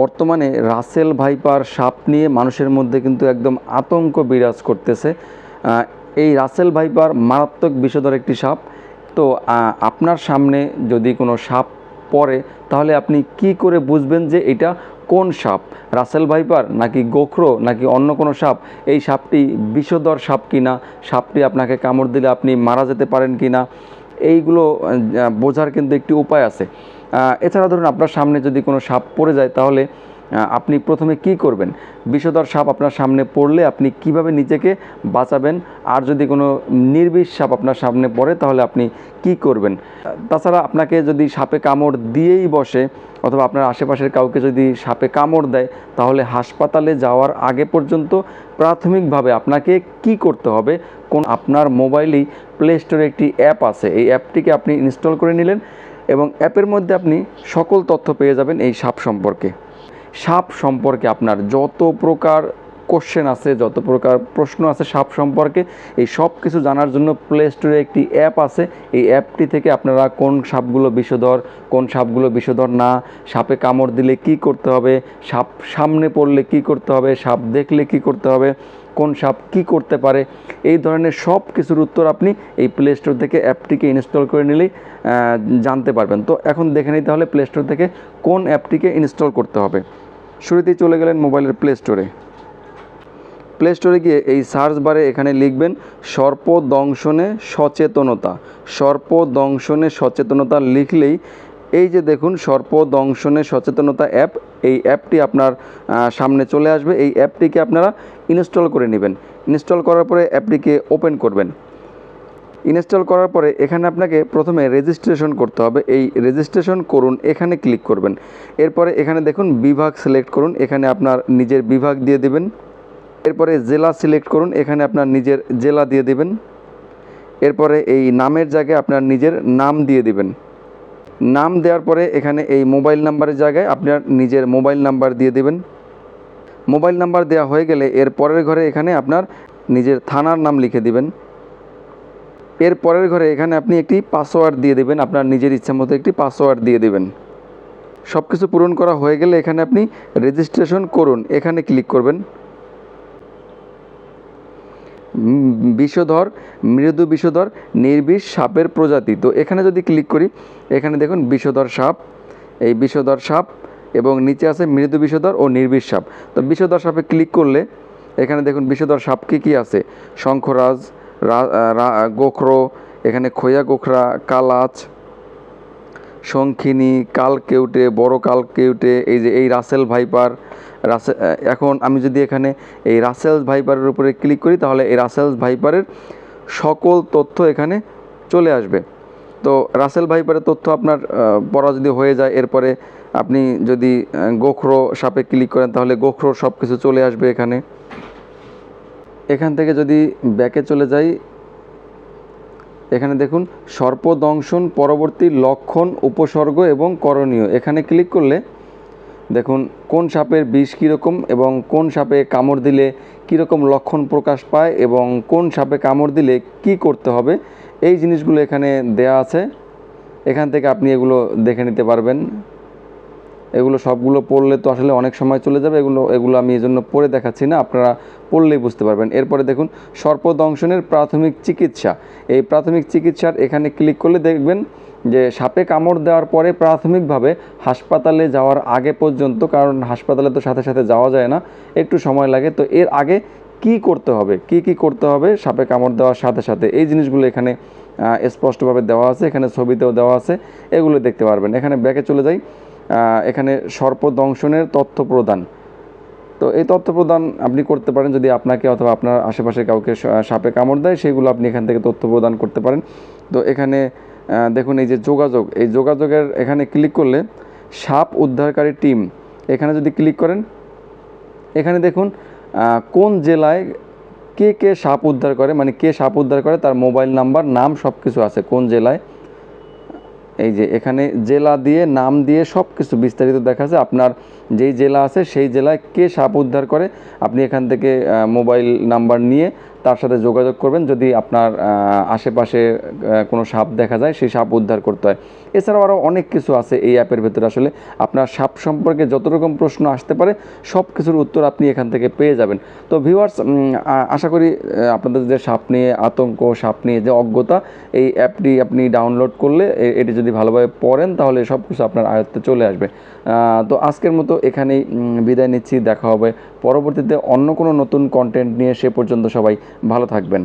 বর্তমানে Russell viper সাপ নিয়ে মানুষের মধ্যে কিন্তু একদম আতঙ্ক বিরাজ করতেছে। এই রাসেল ভাইপার মারাত্মক বিষধর একটি সাপ। তো আপনার সামনে যদি কোনো সাপ পড়ে, তাহলে আপনি কি করে বুঝবেন যে এটা কোন সাপ? রাসেল ভাইপার নাকি গোখরো নাকি অন্য কোনো সাপ? এই সাপটি বিষধর সাপ কিনা? সাপটি আপনাকে কামড় দিলে আপনি মারা যেতে পারেন কিনা? এইগুলো বোঝার কিন্তু একটি উপায় আছে। এছাড়া ধরুন আপনার সামনে যদি কোনো সাপ পড়ে যায়, তাহলে আপনি প্রথমে কি করবেন? বিষধর সাপ আপনার সামনে পড়লে আপনি কীভাবে নিজেকে বাঁচাবেন? আর যদি কোনো নির্বিষ সাপ আপনার সামনে পড়ে, তাহলে আপনি কি করবেন? তাছাড়া আপনাকে যদি সাপে কামড় দিয়েই বসে, অথবা আপনার আশেপাশের কাউকে যদি সাপে কামড় দেয়, তাহলে হাসপাতালে যাওয়ার আগে পর্যন্ত প্রাথমিকভাবে আপনাকে কি করতে হবে? কোন, আপনার মোবাইলেই প্লে স্টোরে একটি অ্যাপ আছে। এই অ্যাপটিকে আপনি ইনস্টল করে নিলেন। এবং অ্যাপের মধ্যে আপনি সকল তথ্য পেয়ে যাবেন এই সাপ সম্পর্কে। সাপ সম্পর্কে আপনার যত প্রকার কোশ্চেন আছে, যত প্রকার প্রশ্ন আছে সাপ সম্পর্কে, এই সব কিছু জানার জন্য প্লে স্টোরে একটি অ্যাপ আছে। এই অ্যাপটি থেকে আপনারা কোন সাপগুলো বিষধর, কোন সাপগুলো বিষধর না, সাপে কামড় দিলে কি করতে হবে, সাপ সামনে পড়লে কি করতে হবে, সাপ দেখলে কি করতে হবে কোন সাপ কি করতে পারে, এই ধরনের সব কিছুর উত্তর আপনি এই প্লে স্টোর থেকে অ্যাপটিকে ইনস্টল করে নিলেই জানতে পারবেন। তো এখন দেখে নিতে হলে প্লে স্টোর থেকে কোন অ্যাপটিকে ইনস্টল করতে হবে। শুরুতেই চলে গেলেন মোবাইলের প্লে স্টোরে প্লে স্টোরে গিয়ে এই সার্চ বারে এখানে লিখবেন সর্প দংশনে সচেতনতা। সর্প দংশনে সচেতনতা লিখলেই এই যে দেখুন, সর্প দংশনে সচেতনতা অ্যাপ, এই অ্যাপটি আপনার সামনে চলে আসবে। এই অ্যাপটিকে আপনারা ইনস্টল করে নেবেন। ইনস্টল করার পরে অ্যাপটিকে ওপেন করবেন। ইনস্টল করার পরে এখানে আপনাকে প্রথমে রেজিস্ট্রেশন করতে হবে। এই রেজিস্ট্রেশন করুন, এখানে ক্লিক করবেন। এরপরে এখানে দেখুন, বিভাগ সিলেক্ট করুন। এখানে আপনার নিজের বিভাগ দিয়ে দেবেন। এরপরে জেলা সিলেক্ট করুন। এখানে আপনার নিজের জেলা দিয়ে দেবেন। এরপরে এই নামের জায়গায় আপনার নিজের নাম দিয়ে দিবেন। নাম দেওয়ার পরে এখানে এই মোবাইল নাম্বারের জায়গায় আপনার নিজের মোবাইল নাম্বার দিয়ে দেবেন। মোবাইল নাম্বার দেওয়া হয়ে গেলে এর পরের ঘরে এখানে আপনার নিজের থানার নাম লিখে দিবেন। এর পরের ঘরে এখানে আপনি একটি পাসওয়ার্ড দিয়ে দেবেন, আপনার নিজের ইচ্ছা মতো একটি পাসওয়ার্ড দিয়ে দেবেন। সব কিছু পূরণ করা হয়ে গেলে এখানে আপনি রেজিস্ট্রেশন করুন, এখানে ক্লিক করবেন। বিষধর, মৃদু বিষধর, নির্বিষ সাপের প্রজাতি। তো এখানে যদি ক্লিক করি, এখানে দেখুন বিষধর সাপ, এই বিষধর সাপ এবং নিচে আছে মৃদু বিষধর ও নির্বিষ সাপ। তো বিষধর সাপে ক্লিক করলে এখানে দেখুন বিষধর সাপ কী কী আছে? শঙ্খরাজ গোখরো, এখানে খোয়া গোখরা, কালাচ শঙ্খিনী কাল কেউটে বড় কাল কেউটে এই যে এই রাসেল ভাইপার, রাসে এখন আমি যদি এখানে এই রাসেল ভাইপারের উপরে ক্লিক করি, তাহলে এই রাসেল ভাইপারের সকল তথ্য এখানে চলে আসবে। তো রাসেল ভাইপারের তথ্য আপনার পড়া যদি হয়ে যায়, এরপরে আপনি যদি গোখরো সাপে ক্লিক করেন, তাহলে গোখরোর সব কিছু চলে আসবে এখানে। এখান থেকে যদি ব্যাকে চলে যাই এখানে দেখুন, সর্পদংশন, পরবর্তী লক্ষণ, উপসর্গ এবং করণীয়। এখানে ক্লিক করলে দেখুন, কোন সাপের বিষ কীরকম এবং কোন সাপে কামড় দিলে কীরকম লক্ষণ প্রকাশ পায় এবং কোন সাপে কামড় দিলে কি করতে হবে, এই জিনিসগুলো এখানে দেয়া আছে। এখান থেকে আপনি এগুলো দেখে নিতে পারবেন। এগুলো সবগুলো পড়লে তো আসলে অনেক সময় চলে যাবে, এগুলো এগুলো আমি এই জন্য পড়ে দেখাচ্ছি না, আপনারা পড়লেই বুঝতে পারবেন। এরপরে দেখুন, সর্পদংশনের প্রাথমিক চিকিৎসা। এই প্রাথমিক চিকিৎসার এখানে ক্লিক করলে দেখবেন যে সাপে কামড় দেওয়ার পরে প্রাথমিকভাবে হাসপাতালে যাওয়ার আগে পর্যন্ত, কারণ হাসপাতালে তো সাথে সাথে যাওয়া যায় না, একটু সময় লাগে। তো এর আগে কি করতে হবে? কি কি করতে হবে সাপে কামড় দেওয়ার সাথে সাথে? এই জিনিসগুলো এখানে স্পষ্টভাবে দেওয়া আছে, এখানে ছবিতেও দেওয়া আছে, এগুলো দেখতে পারবেন। এখানে ব্যাকে চলে যাই। এখানে সর্পদংশনের তথ্য প্রদান। তো এই তথ্য প্রদান আপনি করতে পারেন যদি আপনাকে অথবা আপনার আশেপাশে কাউকে সাপে কামড় দেয়, সেগুলো আপনি এখান থেকে তথ্য প্রদান করতে পারেন। তো এখানে দেখুন এই যে যোগাযোগ, এই যোগাযোগের এখানে ক্লিক করলে সাপ উদ্ধারকারী টিম, এখানে যদি ক্লিক করেন, এখানে দেখুন কোন জেলায় কে কে সাপ উদ্ধার করে মানে কে সাপ উদ্ধার করে, তার মোবাইল নাম্বার, নাম সব কিছু আছে কোন জেলায়। এই যে এখানে জেলা দিয়ে, নাম দিয়ে সব কিছু বিস্তারিত দেখা যায় আপনার যেই জেলা আছে, সেই জেলায় কে সাপ উদ্ধার করে, আপনি এখান থেকে মোবাইল নাম্বার নিয়ে তার সাথে যোগাযোগ করবেন যদি আপনার আশেপাশে কোনো সাপ দেখা যায়, সেই সাপ উদ্ধার করতে হয়। এছাড়াও আরও অনেক কিছু আছে এই অ্যাপের ভেতরে। আসলে আপনার সাপ সম্পর্কে যত রকম প্রশ্ন আসতে পারে সব কিছুর উত্তর আপনি এখান থেকে পেয়ে যাবেন। তো ভিউয়ার্স আশা করি আপনাদের যে সাপ নিয়ে আতঙ্ক, সাপ নিয়ে যে অজ্ঞতা, এই অ্যাপটি আপনি ডাউনলোড করলে এটি যদি ভালোভাবে পড়েন, তাহলে সব কিছু আপনার আয়ত্তে চলে আসবে। তো আজকের মতো এখানেই বিদায় নিচ্ছি। দেখা হবে পরবর্তীতে অন্য কোনো নতুন কন্টেন্ট নিয়ে। সে পর্যন্ত সবাই ভালো থাকবেন।